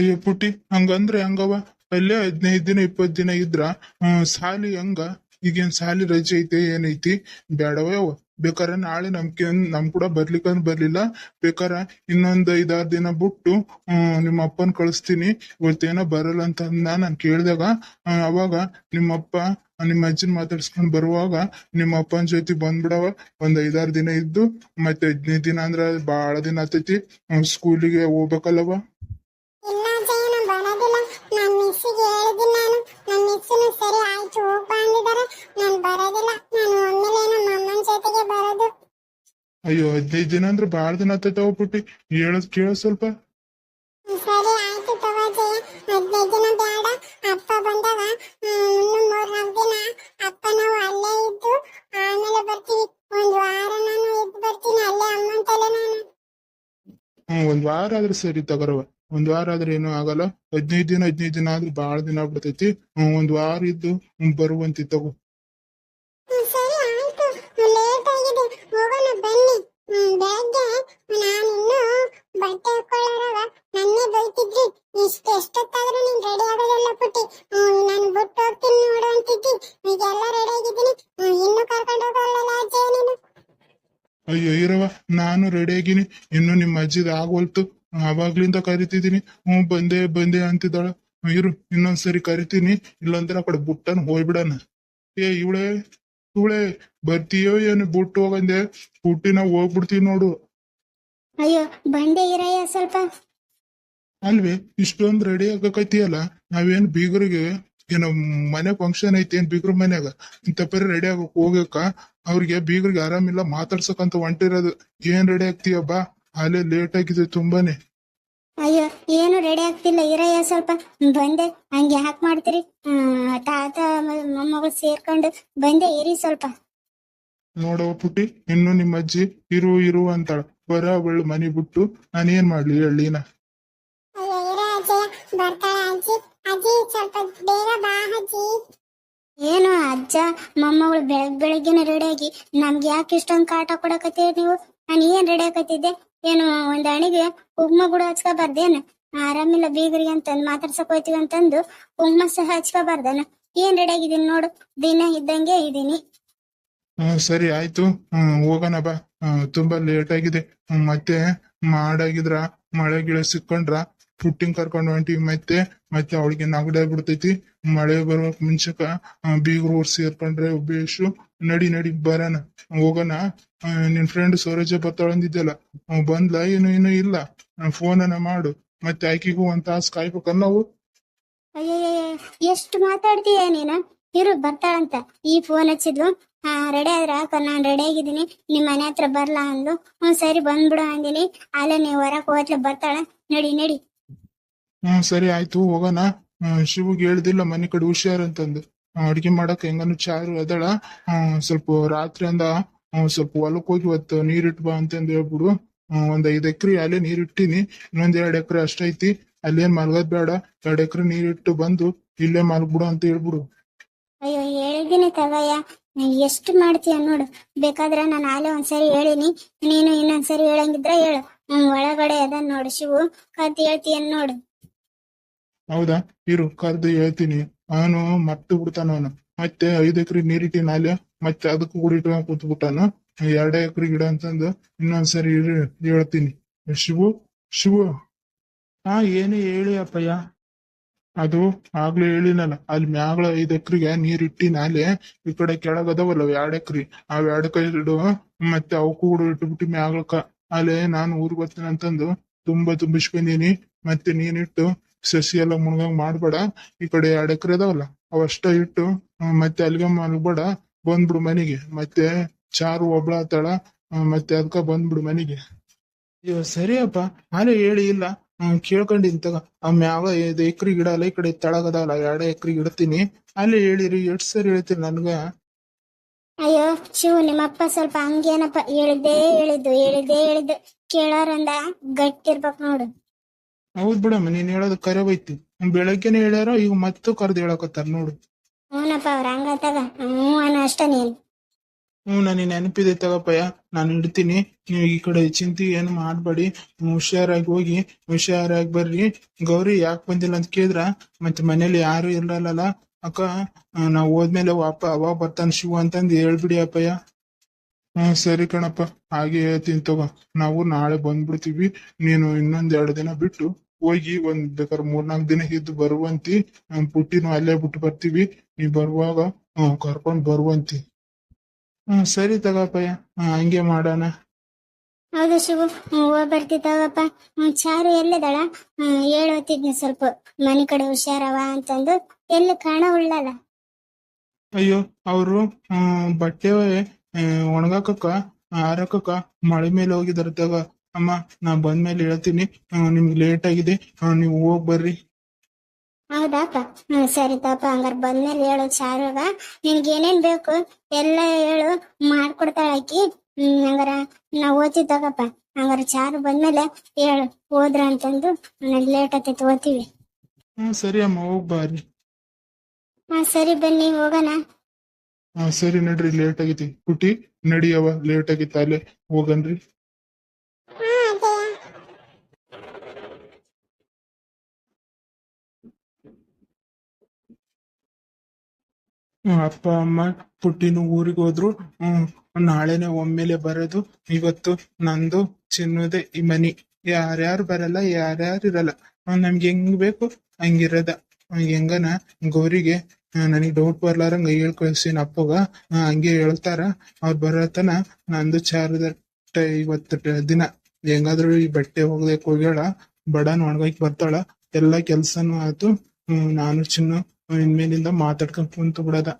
ಅಯ್ಯೋ ಪುಟ್ಟಿ, ಹಂಗಂದ್ರೆ ಹಂಗವ ಅಲ್ಲೇ ಹದಿನೈದು ದಿನ, ಇಪ್ಪತ್ ದಿನ ಇದ್ರ ಸಾಲಿ ಹಂಗ. ಈಗೇನ್ ಸಾಲಿ ರಜೆ ಐತೆ, ಏನೈತಿ? ಬೇಡವ ಬೇಕಾರ ನಾಳೆ ನಮ್ಗೆ ನಮ್ ಕೂಡ ಬರ್ಲಿಕ್ಕಂದ್ ಬರ್ಲಿಲ್ಲ. ಬೇಕಾರ ಇನ್ನೊಂದ್ ಐದಾರು ದಿನ ಬಿಟ್ಟು ನಿಮ್ಮ ಅಪ್ಪನ್ ಕಳಿಸ್ತೀನಿ. ಇವತ್ತೇನೋ ಬರಲ್ಲ ಅಂತ ಅಂದ ನಾನ್ ಕೇಳ್ದಾಗ ಅವಾಗ ನಿಮ್ಮಪ್ಪ ನಿಮ್ಮ ಅಜ್ಜನ್ ಮಾತಾಡ್ಸ್ಕೊಂಡ್ ಬರುವಾಗ ನಿಮ್ಮ ಅಪ್ಪನ ಜೊತೆ ಬಂದ್ಬಿಡವ ಒಂದ್ ಐದಾರು ದಿನ ಇದ್ದು, ಮತ್ತೆ ಹದಿನೈದು ದಿನ ಅಂದ್ರ ಬಾಳ ದಿನ ಆತೈತಿ. ಸ್ಕೂಲಿಗೆ ಹೋಗ್ಬೇಕಲ್ಲವ ಅಯ್ಯೋ ಹದಿನೈದು ದಿನ ಅಂದ್ರೆ ಬಾಳ ದಿನ ಆತ ಪುಟ್ಟಿ. ಹೇಳದ್ ಕೇಳ ಸ್ವಲ್ಪ. ಸರಿ ಆಯ್ತು ತಗೋ ಅಜ್ಜಯ್ಯ ಹದಿನೈದು ದಿನ ಬೇಡ ಅಪ್ಪ ಬಂದಾಗ ದಿನ. ಅಪ್ಪ ನಾವು ಅಲ್ಲೇ ಇದ್ದು ಆಮೇಲೆ ಬರ್ತೀವಿ. ಒಂದು ವಾರ ನಾನು ಇದ್ದು ಬರ್ತೀನಿ ಅಲ್ಲೇ ಅಮ್ಮನ ತಲೆ ನಾನು. ಹ್ಮ್ ಒಂದ್ ವಾರ ಆದ್ರೆ ಸರಿ ತಗೋರವ ಒಂದ್ ವಾರ ಆದ್ರೆ ಏನು ಆಗಲ್ಲ. ಹದಿನೈದು ದಿನ ಹದಿನೈದು ದಿನ ಆದ್ರೆ ಬಾಳ ದಿನ ಆಗ್ಬಿಡ್ತೈತಿ. ಹ್ಮ್ ಒಂದ್ ವಾರ ಇದ್ದು ಬರುವಂತಿ ತಗೋ. ರೆಡಿ ಆಗಿನಿ ಇನ್ನು ನಿಮ್ಮ ಅಜ್ಜಿದ ಆಗೋಲ್ತು ಅವಾಗ್ಲಿಂದ ಕರಿತಿದ್ದೀನಿ ಹ್ಮ್ ಬಂದೆ ಬಂದೆ ಅಂತಿದ್ದಾಳ. ಇರು ಇನ್ನೊಂದ್ಸರಿ ಕರಿತೀನಿ. ಇಲ್ಲಂದ್ರೆ ಆ ಕಡೆ ಬುಟ್ಟನ್ ಹೋಗ್ಬಿಡಣ. ಏ ಇವಳೆ ಇವಳೆ ಬರ್ತೀಯೋ ಏನು ಬುಟ್ಟು ಹೋಗಂದೆ? ಬುಟ್ಟಿನ ಹೋಗ್ಬಿಡ್ತೀವಿ ನೋಡು. ಅಯ್ಯೋ ಬಂದೆ ಇರಯ್ಯ ಸ್ವಲ್ಪ. ಅಲ್ವೇ ಇಷ್ಟೊಂದ್ ರೆಡಿ ಆಗಕೈತಿಯಲ್ಲ ನಾವೇನ್ ಬೀಗರಿಗೆ ಏನೋ ಮನೆ ಫಂಕ್ಷನ್ ಐತಿ ಏನ್ ಬೀಗ್ರ ಮನ್ಯಾಗ? ಇಂಥ ಪರಿ ರೆಡಿ ಆಗಕ್ ಹೋಗಕ್ಕ ಅವ್ರಿಗೆ ಬೀಗರಿಗೆ ಆರಾಮಿಲ್ಲ ಮಾತಾಡ್ಸಕಂತ ಹೊಂಟಿರೋದು ಏನ್ ರೆಡಿ ಆಗ್ತೀಯ ಬಾ ಅಲ್ಲೇ ಲೇಟ್ ಆಗಿದೆ ತುಂಬಾನೇ. ಅಯ್ಯೋ ಏನು ರೆಡಿ ಆಗ್ತಿಲ್ಲ. ಇರಯ್ಯ ಸ್ವಲ್ಪ ಬಂದೆ. ಹಂಗೆ ಯಾಕೆ ಮಾಡ್ತೀರಿ? ಹ್ಮ್, ತಾತ ಮೊಮ್ಮಗಳು ಸೇರ್ಕೊಂಡು ಬಂದೆ. ಇರಿ ಸ್ವಲ್ಪ. ನೋಡವ ಪುಟ್ಟಿ ಇನ್ನು ನಿಮ್ಮ ಅಜ್ಜಿ ಇರು ಇರು ಅಂತಾಳ. ಬರ ಅವಳು ಮನೆ ಬಿಟ್ಟು ನಾನೇನ್ ಮಾಡ್ಲಿ ಹಳ್ಳಿನ ಬರ್ತಾಳೆ ಅಜ್ಜಿ. ಅಜ್ಜಿ ಸ್ವಲ್ಪ ಬೇಗ ಬಾ ಅಜ್ಜಿ. ಏನು ಅಜ್ಜ, ಮೊಮ್ಮಗಳು ಬೆಳಗ್ ರೆಡಿ ಆಗಿ, ನಮ್ಗೆ ಯಾಕೆ ಇಷ್ಟೊಂದು ಕಾಟ ಕೊಡಕತ್ತೀರಿ ನೀವು? ನಾನು ಏನ್ ರೆಡಿ ಆಕತ್ತಿದ್ದೆ? ಏನು, ಒಂದ್ ಅಣಿಗೆ ಉಗ್ಮ ಕೂಡ ಹಚ್ಕೋಬಾರ್ದೇನು? ಆರಾಮಿಲ್ಲ ಬೀಗರಿಗೆ ಅಂತಂದು, ಮಾತಾಡ್ಸಕ್ ಹೋಯ್ತೀವಿ ಅಂತಂದು ಉಗ್ಮ ಸಹ ಹಚ್ಕೋಬಾರ್ದನ? ಏನ್ ರೆಡಿ ಆಗಿದ್ದೀನಿ ನೋಡು, ದಿನ ಇದ್ದಂಗೆ ಇದ್ದೀನಿ. ಸರಿ ಆಯ್ತು. ಹೋಗೋಣ ಬಾ. ತುಂಬಾ ಲೇಟ್ ಆಗಿದೆ. ಮತ್ತೆ ಮಾಡಾಗಿದ್ರ ಮಳೆ ಗಿಳ ಸಿಕ್ಕೊಂಡ್ರ ಪುಟ್ಟಿಂಗ್ ಕರ್ಕೊಂಡು ಹೊಂಟಿವಿ ಮತ್ತೆ ಮತ್ತೆ ಅವಳಿಗೆ ನಗಡೆ ಬಿಡ್ತೈತಿ. ಮಳೆ ಬರೋಕ್ ಮುಂಚಕ ಬೀಗರು ಊರ್ ಸೇರ್ಕೊಂಡ್ರೆ ಬೇಷು ನಡಿ ನಡಿ ಬರೋಣ. ಹೋಗೋಣ. ನಿನ್ ಫ್ರೆಂಡ್ ಸೂರಜ ಬರ್ತಾಳಂದಿದ್ದಲ್ಲ ಬಂದ್ಲ? ಏನು ಏನು ಇಲ್ಲ. ಫೋನನ್ನ ಮಾಡು. ಮತ್ತೆ ಆಕಿಗೂ ಒಂದ್ ತಾಸ್ ಕಾಯ್ಬೇಕಲ್ಲ ನಾವು? ಅಯ್ಯಯ್ಯ ಎಷ್ಟು ಮಾತಾಡ್ತೀಯ ನೀನು? ಇರು, ಬರ್ತಾಳಂತ. ಈ ಫೋನ್ ಹಚ್ಚಿದ್ಲು. ಹಾ ರೆಡಿ ಆದ್ರ ನಾನ್ ರೆಡಿ ಆಗಿದ್ದೀನಿ. ನಿಮ್ ಮನೆ ಹತ್ರ ಬರ್ಲಾ ಅಂದ್ಲು. ಹ್ಮ್ ಸರಿ, ಬಂದ್ಬಿಡು ಅಂದಿನಿ. ಅಲ್ಲ ನೀವ್ ಹೊರಕ್ ಹೋದ್ಲು ಬರ್ತಾಳ. ನಡಿ ನಡಿ. ಹ್ಮ್, ಸರಿ, ಆಯ್ತು, ಹೋಗೋಣ. ಶಿವಗ್ ಹೇಳ್ದಿಲ್ಲ, ಮನೆ ಕಡೆ ಹುಷಾರ್ ಅಂತಂದು. ಅಡ್ಗೆ ಮಾಡಕ್ ಹೆಂಗನು ಚಾರು ಅದಳ. ಸ್ವಲ್ಪ ರಾತ್ರಿ ಅಂದ ಸ್ವಲ್ಪ ಹೊಲಕ್ ಹೋಗಿ ಇವತ್ತು ನೀರಿಟ್ ಬಾ ಅಂತಂದು ಹೇಳ್ಬಿಡು. ಒಂದ್ ಐದ್ ಎಕ್ರೆ ಅಲ್ಲೇ ನೀರಿಟ್ಟಿನಿ. ಇನ್ನೊಂದ್ ಎರಡ್ ಎಕರೆ ಅಷ್ಟೈತಿ ಅಲ್ಲೇನ್ ಮಲ್ಗದ್ ಬೇಡ. ಎರಡ್ ಎಕರೆ ನೀರಿಟ್ಟು ಬಂದು ಇಲ್ಲೇ ಮಲ್ಗ್ಬಿಡು ಅಂತ ಹೇಳ್ಬಿಡು. ಅಯ್ಯೋ ಹೇಳಿದ್ದೀನಿ ತಗಯ್ಯ. ಎಷ್ಟ್ ಎಷ್ಟು ಮಾಡ್ತೀಯ ನೋಡು. ಬೇಕಾದ್ರೆ ನಾನು ಆಲೆ ಒಂದ್ಸರಿ ಹೇಳಿನಿ. ನೀನು ಇನ್ನೊಂದ್ಸರಿ ಹೇಳಂಗಿದ್ರೆ ಹೇಳು. ಹ್ಮ್, ಒಳಗಡೆ ಅದ ನೋಡು ಶಿವು. ಕತ್ ಹೇಳ್ತೀಯ ನೋಡು. ಹೌದಾ? ಇರು, ಕರ್ದು ಹೇಳ್ತೀನಿ. ಅವನು ಮತ್ತೆ ಬಿಡ್ತಾನ ಅವನು. ಮತ್ತೆ ಐದು ಎಕರೆ ನೀರಿಟ್ಟಿನ ಅಲ್ಲಿ, ಮತ್ತೆ ಅದಕ್ಕೂ ಕೂಡ ಇಟ್ಕೊಂಡ್ ಕೂತ್ ಬಿಟ್ಟಾನು ಎರಡೇ ಎಕರೆ ಗಿಡ ಅಂತಂದು ಇನ್ನೊಂದ್ಸರಿ ಇರು, ಹೇಳ್ತೀನಿ. ಶಿವು ಶಿವು. ಹಾ ಏನೇ ಹೇಳಿ ಅಪ್ಪಯ್ಯ. ಅದು ಆಗ್ಲೂ ಹೇಳಿನಲ್ಲ, ಅಲ್ಲಿ ಮ್ಯಾಗಳ ಐದ್ ಎಕರೆಗೆ ನೀರ್ ಇಟ್ಟಿನ ಅಲ್ಲೇ, ಈ ಕಡೆ ಕೆಳಗದವಲ್ಲ ಎರಡ್ ಎಕರೆ ಅವ್ ಎರಡ್ ಕೈ ಇಡು ಮತ್ತೆ ಅವಕ್ಕೂ ಕೂಡ ಇಟ್ಬಿಟ್ಟು ಮ್ಯಾಗಳಕ ಅಲ್ಲೇ ನಾನು ಊರಿಗೆ ಬರ್ತೀನಿ ಅಂತಂದು ತುಂಬಾ ತುಂಬಿಸ್ಕೊಂಡೀನಿ. ಮತ್ತೆ ನೀನಿಟ್ಟು ಸಸಿ ಎಲ್ಲ ಮುಣಗಂಗ್ ಮಾಡ್ಬೇಡ, ಈ ಕಡೆ ಎರಡ್ ಎಕರೆ ಅದಾವಲ್ಲ ಅವಷ್ಟ ಇಟ್ಟು ಮತ್ತೆ ಅಲ್ಲಿಗೆ ಮಲ್ಬೇಡ, ಬಂದ್ಬಿಡು ಮನೆಗೆ. ಮತ್ತೆ ಚಾರು ಒಬ್ಳಾತಾಳ ಮತ್ತೆ ಅದಕ್ಕ ಬಂದ್ಬಿಡು ಮನೆಗೆ. ಅಯ್ಯೋ, ಸರಿಯಪ್ಪ, ನಾನೇ ಹೇಳಿ ಇಲ್ಲ. ಕೇಳ್ಕೊಂಡಿನ್ ತಗ. ಆ ಯಾವ ಐದ್ ಎಕರೆ ಗಿಡ ಅಲ್ಲ ಈ ಕಡೆ ತಳಗದಲ್ಲ ಎರಡ ಎಕರೆ ಇಡ್ತೀನಿ. ಅಲ್ಲೇ ಹೇಳಿರಿ, ಎಷ್ಟು ಸರಿ ಹೇಳ್ತೀನಿ ನನ್ಗ? ಅಯ್ಯೋ ಶಿವ ನಿಮ್ಮಪ್ಪ ಸ್ವಲ್ಪ ಹಂಗೇನಪ್ಪ, ಹೇಳಿದ್ದೇ ಹೇಳಿದ್ದು ಹೇಳಿದ್ದೇ ಹೇಳಿದ್ದು. ಕೇಳೋರಂದ ಗಟ್ಟಿರ್ಬೇಕು ನೋಡು. ಹೌದ್ ಬಿಡಮ್ಮ ನೀನ್ ಹೇಳೋದು ಕರೆ ಬೈತಿ ಬೆಳಗ್ಗೆನೆ ಹೇಳ್ಯಾರ ಈಗ ಮತ್ತೂ ಕರೆದು ಹೇಳಕತ್ತಾರ ನೋಡು. ಹ್ಞೂನಪ್ಪ ಅವ್ರ ಹಂಗತ್ತಾಗ ಹ್ಞೂ ಅನ್ನೋ ಅಷ್ಟ ನೀನು. ಹ್ಞೂ ನನಗೆ ನೆನಪಿದೆ ತಗಪ್ಪಯ್ಯ. ನಾನು ಇಡ್ತೀನಿ. ನೀವು ಈ ಕಡೆ ಚಿಂತೆ ಏನು ಮಾಡಬೇಡಿ. ಹುಷಾರಾಗಿ ಹೋಗಿ ಹುಷಾರಾಗಿ ಬರ್ರಿ. ಗೌರಿ ಯಾಕೆ ಬಂದಿಲ್ಲ ಅಂತ ಕೇಳಿದ್ರ? ಮತ್ತೆ ಮನೇಲಿ ಯಾರು ಇರಲ್ಲ ಅಕ್ಕ ನಾವು ನಾವ್ ಹೋದ್ಮೇಲೆ ವಾಪ ಅವಾಗ ಬರ್ತಾನೆ ಶಿವ ಅಂತಂದು ಹೇಳ್ಬಿಡಿ ಅಪ್ಪಯ್ಯ. ಹ್ಮ್ ಸರಿ ಕಣಪ್ಪ. ಹಾಗೆ ಹೇಳ್ತೀನಿ ತಗೋ. ನಾವು ನಾಳೆ ಬಂದ್ಬಿಡ್ತೀವಿ. ನೀನು ಇನ್ನೊಂದ್ ಎರಡು ದಿನ ಬಿಟ್ಟು ಹೋಗಿ ಒಂದ್ ಬೇಕಾದ್ರೆ ಮೂರ್ನಾಲ್ಕು ದಿನ ಇದ್ದು ಬರುವಂತಿ. ನಮ್ ಪುಟ್ಟಿನೂ ಅಲ್ಲೇ ಬಿಟ್ಟು ಬರ್ತೀವಿ. ನೀ ಬರುವಾಗ ಹ್ಮ್ ಕರ್ಕೊಂಡ್ ಬರುವಂತಿ. ಹ್ಮ್ ಸರಿ ತಗೋಪಯ್ಯ ಹಾ ಹಂಗೆ ಮಾಡೋಣ. ಹೌದು ಶಿವ. ಹ್ಮ್, ಹೋಗ್ ಬರ್ತಿದ್ದಾವಪ್ಪ ಹ್ಮ್, ಚಾರು ಎಲ್ಲದಳ? ಹ್ಮ್ ಹೇಳೋತಿದ್ನಿ ಸ್ವಲ್ಪ. ಮನೆ ಕಡೆ ಹುಷಾರವ ಅಂತಂದು. ಎಲ್ಲ ಕಾಣ ಉಳ್ಳಲ್ಲ? ಅಯ್ಯೋ ಅವರು ಬಟ್ಟೆ ಒಣಗಾಕಕ್ಕ ಆರಕ್ಕ ಮಳೆ ಮೇಲೆ ಹೋಗಿದಾರೆ ತಗ ಅಮ್ಮ ನಾ ಬಂದ್ಮೇಲೆ ಹೇಳ್ತೀನಿ. ನಿಮ್ಗೆ ಲೇಟ್ ಆಗಿದೆ. ನೀವು ಹೋಗ್ ಬರ್ರಿ. ಹೌದಾಪ ಹ್ಮ್ ಸರಿ ತಪ್ಪ ಹಂಗಾರ ಬಂದ್ಮೇಲೆ ಹೇಳು ಚಾರುಗ ನಿನ್ಗೆ ಏನೇನ್ ಬೇಕು ಎಲ್ಲ ಹೇಳು ಮಾಡ್ಕೊಡ್ತಾಳ ಆಕಿ. ಹ್ಮ್ ಹಂಗಾರ ನಾ ಓದ್ತೀವಿ ತಗಪ್ಪ ಹಂಗಾರ ಚಾರು ಬಂದ್ಮೇಲೆ ಹೇಳು ಹೋದ್ರ ಅಂತಂದು ಲೇಟ್ ಆತೈತಿ ಓದ್ತೀವಿ. ಹ್ಮ್ ಸರಿ ಅಮ್ಮ ಹೋಗ್ ಬಾರಿ. ಹಾ ಸರಿ ಬನ್ನಿ ಹೋಗೋಣ. ಹಾ, ಸರಿ ನಡ್ರಿ ಲೇಟ್ ಆಗೈತಿ. ಪುಟಿ ನಡಿಯವ ಲೇಟ್ ಆಗೈತಿ, ಅಲ್ಲೇ ಹೋಗನ್ರಿ. ಅಪ್ಪ, ಅಮ್ಮ, ಪುಟ್ಟಿನ ಊರಿಗೆ ಹೋದ್ರು. ಹ್ಮ್, ನಾಳೆನೆ ಒಮ್ಮೆಲೆ ಬರೋದು. ಇವತ್ತು ನಂದು, ಚಿನ್ನದೆ ಈ ಮನಿ. ಯಾರ್ಯಾರು ಬರಲ್ಲ, ಯಾರ್ಯಾರು ಇರಲ್ಲ. ನಮ್ಗೆ ಹೆಂಗ್ ಬೇಕು, ಹಂಗಿರದ. ಹೆಂಗನ ಗೌರಿಗೆ ನನಗೆ ಡೌಟ್ ಬರ್ಲಾರಂಗ ಹೇಳ್ ಕಳ್ಸಿನ ಅಪ್ಪಗ. ಹಂಗೆ ಹೇಳ್ತಾರ. ಅವ್ರು ಬರತನ ನಂದು ಚಾರದ ಇವತ್ತು ದಿನ. ಹೆಂಗಾದ್ರು ಈ ಬಟ್ಟೆ ಹೋಗ್ದಕ್ ಹೋಗ್ಯಾಳ. ಬಡನ್ ಒಣಗಕ್ ಬರ್ತಾಳ. ಎಲ್ಲಾ ಕೆಲ್ಸನೂ ಆಯ್ತು ನಾನು ಚಿನ್ನು, ಇನ್ಮೇಲಿಂದ ಮಾತಾಡ್ಕೊಂಡ್ ಕುಂತು ಬಿಡದ